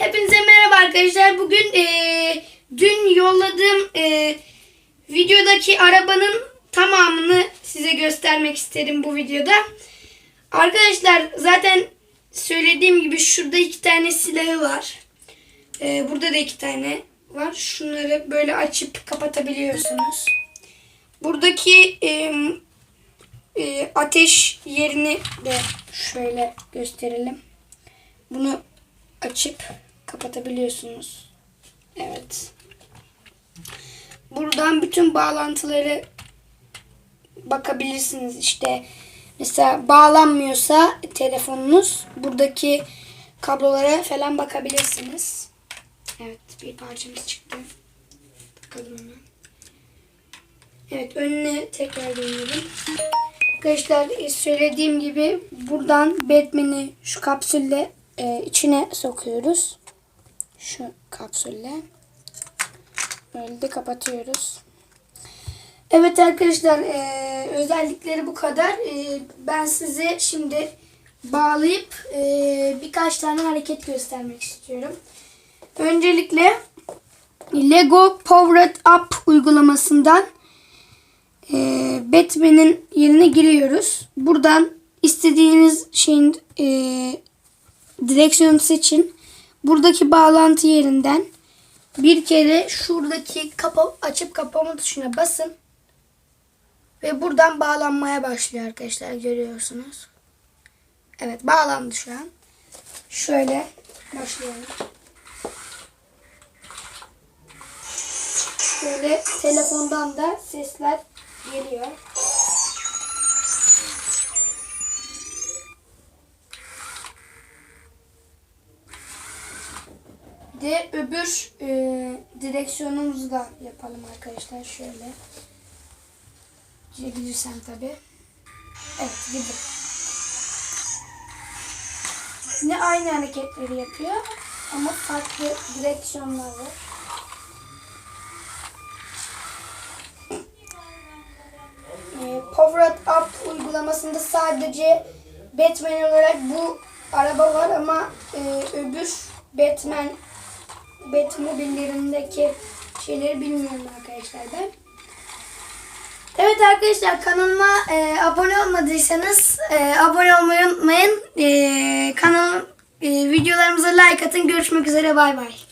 Hepinize merhaba arkadaşlar. Bugün eee, dün yolladığım eee, videodaki arabanın tamamını size göstermek isterim bu videoda. Arkadaşlar zaten söylediğim gibi şurada iki tane silahı var. Eee, burada da iki tane var. Şunları böyle açıp kapatabiliyorsunuz. Buradaki eee, eee, ateş yerini de şöyle gösterelim. Bunu açıp kapatabiliyorsunuz. Evet. Buradan bütün bağlantıları bakabilirsiniz. İşte mesela bağlanmıyorsa telefonunuz buradaki kablolara falan bakabilirsiniz. Evet bir parçamız çıktı. Takalım hemen. Evet önüne tekrar dönelim. Arkadaşlar söylediğim gibi buradan Batman'i şu kapsülle e, içine sokuyoruz. Şu kapsülle. Böyle de kapatıyoruz. Evet arkadaşlar e, özellikleri bu kadar. E, ben size şimdi bağlayıp e, birkaç tane hareket göstermek istiyorum. Öncelikle Lego Powered Up uygulamasından e, Batman'in yerine giriyoruz. Buradan istediğiniz şeyin e, direksiyonu seçin. Buradaki bağlantı yerinden bir kere şuradaki kapa açıp kapama tuşuna basın. Ve buradan bağlanmaya başlıyor arkadaşlar. Görüyorsunuz. Evet bağlandı şu an. Şöyle başlayalım. Böyle telefondan da sesler geliyor. De öbür e, direksiyonumuzu da yapalım arkadaşlar. Şöyle. Girebilirsem tabi. Evet girdim. Yine aynı hareketleri yapıyor. Ama farklı direksiyonlar var. E, Power Up uygulamasında sadece Batman olarak bu araba var ama e, öbür Batman Batmobile'lerindeki şeyleri bilmiyorum arkadaşlar ben. Evet arkadaşlar kanalıma e, abone olmadıysanız e, abone olmayı unutmayın. E, kanal e, videolarımıza like atın. Görüşmek üzere bay bay.